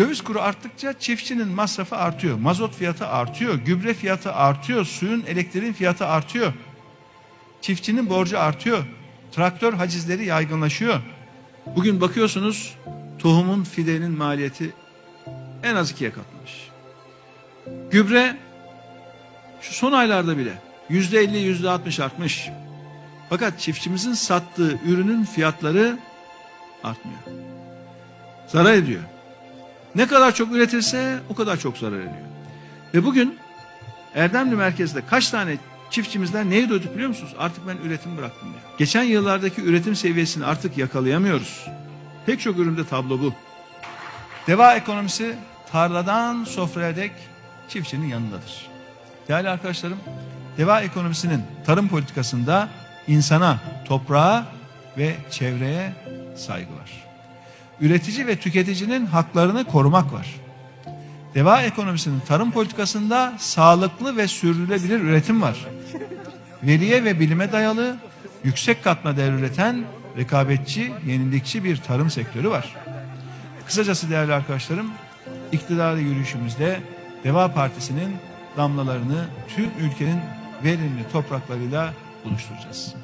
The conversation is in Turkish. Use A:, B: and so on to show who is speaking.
A: Döviz kuru arttıkça çiftçinin masrafı artıyor. Mazot fiyatı artıyor. Gübre fiyatı artıyor. Suyun, elektriğin fiyatı artıyor. Çiftçinin borcu artıyor. Traktör hacizleri yaygınlaşıyor. Bugün bakıyorsunuz tohumun fidenin maliyeti en az ikiye katlamış. Gübre şu son aylarda bile yüzde elli yüzde altmış artmış. Fakat çiftçimizin sattığı ürünün fiyatları artmıyor. Zarar ediyor. Ne kadar çok üretirse o kadar çok zarar ediyor. Ve bugün Erdemli merkezde kaç tane çiftçimizden neyi duyduk biliyor musunuz? Artık ben üretim bıraktım diyor. Geçen yıllardaki üretim seviyesini artık yakalayamıyoruz. Pek çok üründe tablo bu. Deva ekonomisi tarladan sofraya dek çiftçinin yanındadır. Değerli arkadaşlarım, deva ekonomisinin tarım politikasında insana, toprağa ve çevreye saygı var. Üretici ve tüketicinin haklarını korumak var. Deva ekonomisinin tarım politikasında sağlıklı ve sürdürülebilir üretim var. Veriye ve bilime dayalı, yüksek katma değer üreten, rekabetçi, yenilikçi bir tarım sektörü var. Kısacası değerli arkadaşlarım, iktidara yürüyüşümüzde Deva Partisi'nin damlalarını tüm ülkenin verimli topraklarıyla buluşturacağız.